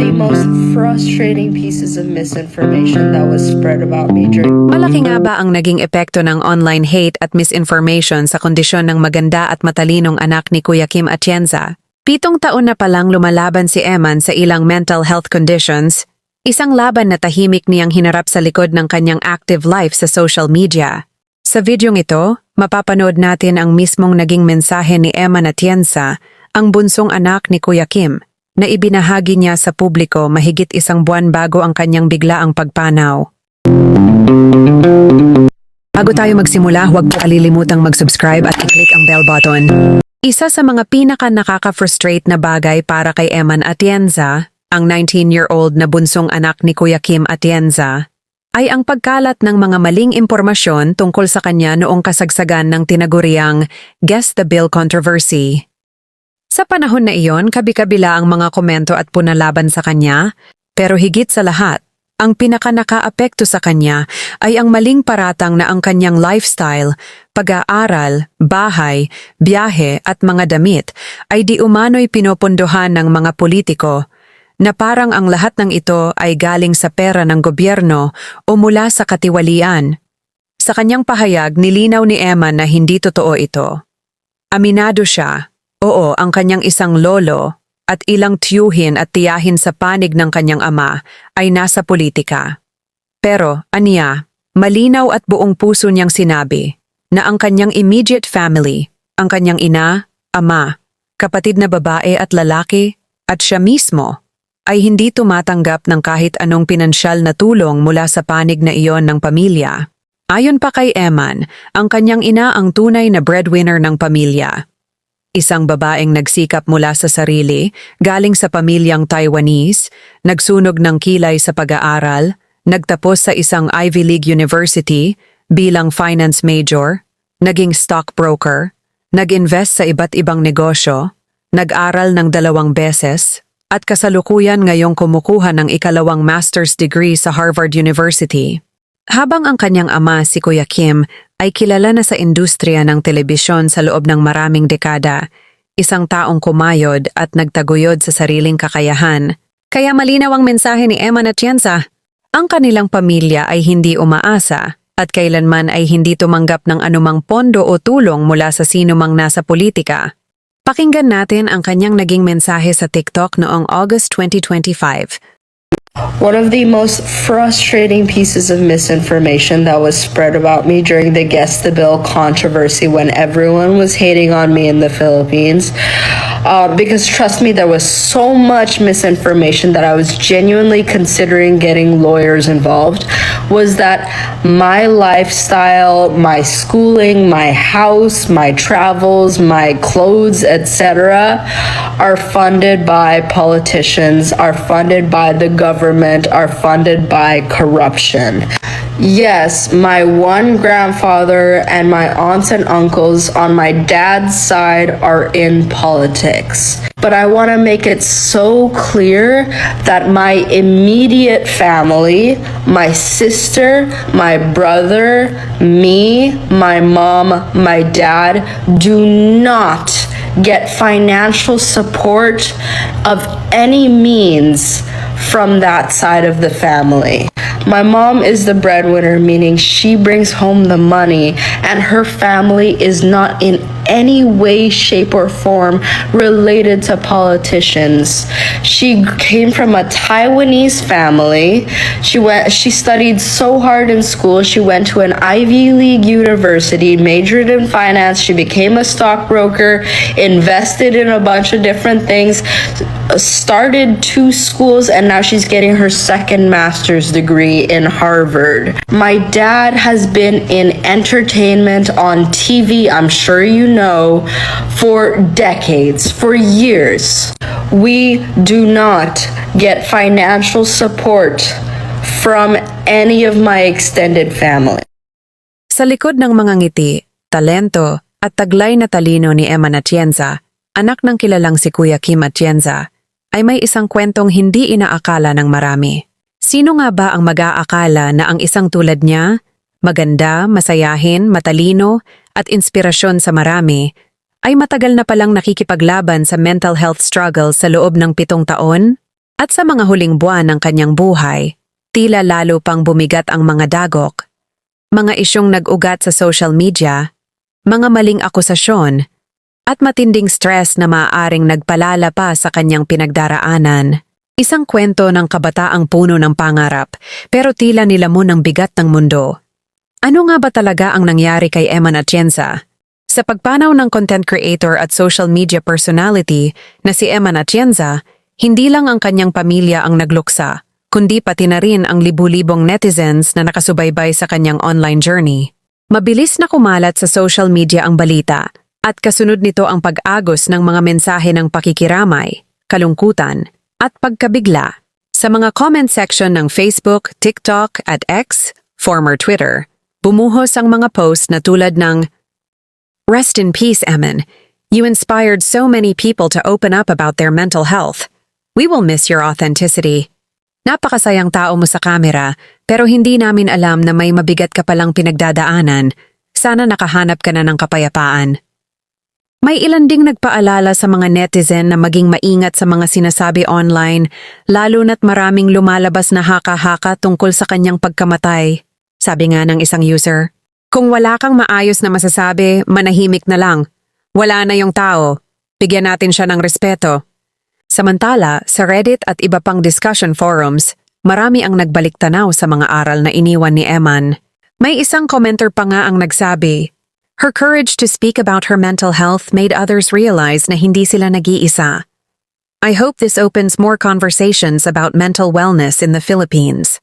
the most frustrating pieces of misinformation that was spread about me during Malaki nga ba ang naging epekto ng online hate at misinformation sa kondisyon ng maganda at matalinong anak ni Kuya Kim Atienza? Pitong taon na palang lumalaban si Eman sa ilang mental health conditions, isang laban na tahimik niyang hinarap sa likod ng kanyang active life sa social media. Sa videong ito, mapapanood natin ang mismong naging mensahe ni Eman Atienza, ang bunsong anak ni Kuya Kim, na ibinahagi niya sa publiko mahigit isang buwan bago ang kanyang biglaang pagpanaw. Bago tayo magsimula, huwag po kalilimutang mag-subscribe at i-click ang bell button. Isa sa mga pinaka nakaka-frustrate na bagay para kay Eman Atienza, ang 19-year-old na bunsong anak ni Kuya Kim Atienza, ay ang pagkalat ng mga maling impormasyon tungkol sa kanya noong kasagsagan ng tinaguriang Guess the Bill controversy. Sa panahon na iyon, kabi-kabila ang mga komento at punalaban sa kanya, pero higit sa lahat, ang pinaka-nakaapekto sa kanya ay ang maling paratang na ang kanyang lifestyle, pag-aaral, bahay, biyahe at mga damit ay di umano'y pinopondohan ng mga politiko na parang ang lahat ng ito ay galing sa pera ng gobyerno o mula sa katiwalian. Sa kanyang pahayag, nilinaw ni Emma na hindi totoo ito. Aminado siya, oo ang kanyang isang lolo at ilang tiyuhin at tiyahin sa panig ng kanyang ama ay nasa politika. Pero, aniya, malinaw at buong puso niyang sinabi na ang kanyang immediate family, ang kanyang ina, ama, kapatid na babae at lalaki, at siya mismo, ay hindi tumatanggap ng kahit anong pinansyal na tulong mula sa panig na iyon ng pamilya. Ayon pa kay Eman, ang kanyang ina ang tunay na breadwinner ng pamilya. Isang babaeng nagsikap mula sa sarili, galing sa pamilyang Taiwanese, nagsunog ng kilay sa pag-aaral, nagtapos sa isang Ivy League University bilang finance major, naging stockbroker, nag-invest sa iba't ibang negosyo, nag-aral ng dalawang beses, at kasalukuyan ngayong kumukuha ng ikalawang master's degree sa Harvard University. Habang ang kanyang ama, si Kuya Kim, ay kilala na sa industriya ng telebisyon sa loob ng maraming dekada, isang taong kumayod at nagtaguyod sa sariling kakayahan. Kaya malinaw ang mensahe ni Emma Atienza. Ang kanilang pamilya ay hindi umaasa at kailanman ay hindi tumanggap ng anumang pondo o tulong mula sa sino mang nasa politika. Pakinggan natin ang kanyang naging mensahe sa TikTok noong August 2025. One of the most frustrating pieces of misinformation that was spread about me during the Guess the Bill controversy when everyone was hating on me in the Philippines. Uh, because trust me, there was so much misinformation that I was genuinely considering getting lawyers involved. Was that my lifestyle, my schooling, my house, my travels, my clothes, etc., are funded by politicians, are funded by the government, are funded by corruption. Yes, my one grandfather and my aunts and uncles on my dad's side are in politics. But I want to make it so clear that my immediate family, my sister, my brother, me, my mom, my dad, do not get financial support of any means from that side of the family. My mom is the breadwinner, meaning she brings home the money, and her family is not in any way, shape, or form related to politicians. She came from a Taiwanese family. She went she studied so hard in school. She went to an Ivy League university, majored in finance. She became a stockbroker, invested in a bunch of different things, started two schools, and now she's getting her second master's degree in Harvard. My dad has been in entertainment on TV, I'm sure you know, for decades, for years. We do not get financial support from any of my extended family. Sa likod ng mga ngiti, talento, at taglay na talino ni Emma Atienza, anak ng kilalang si Kuya Kim Atienza, ay may isang kwentong hindi inaakala ng marami. Sino nga ba ang mag-aakala na ang isang tulad niya, maganda, masayahin, matalino, at inspirasyon sa marami, ay matagal na palang nakikipaglaban sa mental health struggles sa loob ng pitong taon? At sa mga huling buwan ng kanyang buhay, tila lalo pang bumigat ang mga dagok. Mga isyong nag-ugat sa social media, mga maling akusasyon, at matinding stress na maaaring nagpalala pa sa kanyang pinagdaraanan. Isang kwento ng kabataang puno ng pangarap, pero tila nilamon ng bigat ng mundo. Ano nga ba talaga ang nangyari kay Eman Atienza? Sa pagpanaw ng content creator at social media personality na si Eman Atienza, hindi lang ang kanyang pamilya ang nagluksa, kundi pati na rin ang libu-libong netizens na nakasubaybay sa kanyang online journey. Mabilis na kumalat sa social media ang balita at kasunod nito ang pag-agos ng mga mensahe ng pakikiramay, kalungkutan, at pagkabigla. Sa mga comment section ng Facebook, TikTok at X, former Twitter, bumuhos ang mga post na tulad ng Rest in peace, Emin. You inspired so many people to open up about their mental health. We will miss your authenticity. Napakasayang tao mo sa kamera, pero hindi namin alam na may mabigat ka palang pinagdadaanan. Sana nakahanap ka na ng kapayapaan. May ilan ding nagpaalala sa mga netizen na maging maingat sa mga sinasabi online, lalo na't maraming lumalabas na haka-haka tungkol sa kanyang pagkamatay. Sabi nga ng isang user, Kung wala kang maayos na masasabi, manahimik na lang. Wala na yung tao. Bigyan natin siya ng respeto. Samantala, sa Reddit at iba pang discussion forums, marami ang nagbalik tanaw sa mga aral na iniwan ni Eman. May isang commenter pa nga ang nagsabi, Her courage to speak about her mental health made others realize na hindi sila nag-iisa. I hope this opens more conversations about mental wellness in the Philippines.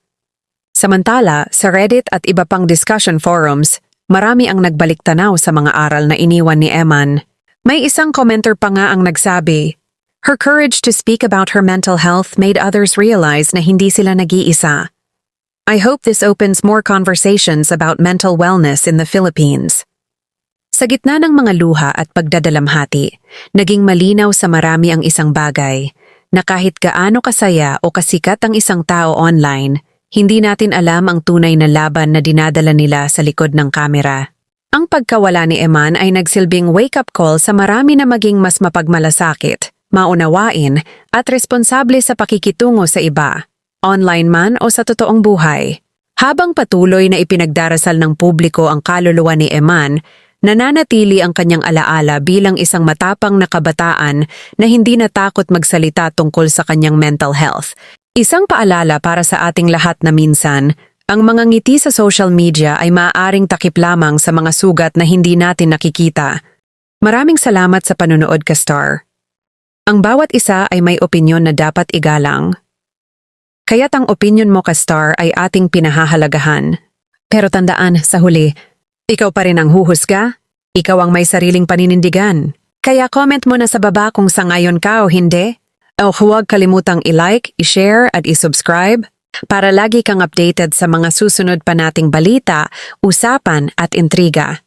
Samantala, sa Reddit at iba pang discussion forums, marami ang nagbalik tanaw sa mga aral na iniwan ni Eman. May isang commenter pa nga ang nagsabi, Her courage to speak about her mental health made others realize na hindi sila nag-iisa. I hope this opens more conversations about mental wellness in the Philippines. Sa gitna ng mga luha at pagdadalamhati, naging malinaw sa marami ang isang bagay, na kahit gaano kasaya o kasikat ang isang tao online, hindi natin alam ang tunay na laban na dinadala nila sa likod ng kamera. Ang pagkawala ni Eman ay nagsilbing wake-up call sa marami na maging mas mapagmalasakit, maunawain at responsable sa pakikitungo sa iba, online man o sa totoong buhay. Habang patuloy na ipinagdarasal ng publiko ang kaluluwa ni Eman, nananatili ang kanyang alaala bilang isang matapang na kabataan na hindi natakot magsalita tungkol sa kanyang mental health. Isang paalala para sa ating lahat na minsan, ang mga ngiti sa social media ay maaaring takip lamang sa mga sugat na hindi natin nakikita. Maraming salamat sa panonood ka, Star. Ang bawat isa ay may opinyon na dapat igalang. Kaya't ang opinyon mo, ka-star, ay ating pinahahalagahan. Pero tandaan, sa huli, ikaw pa rin ang huhusga, ikaw ang may sariling paninindigan. Kaya comment mo na sa baba kung sangayon ka o hindi. O huwag kalimutang i-like, i-share at i-subscribe para lagi kang updated sa mga susunod pa nating balita, usapan at intriga.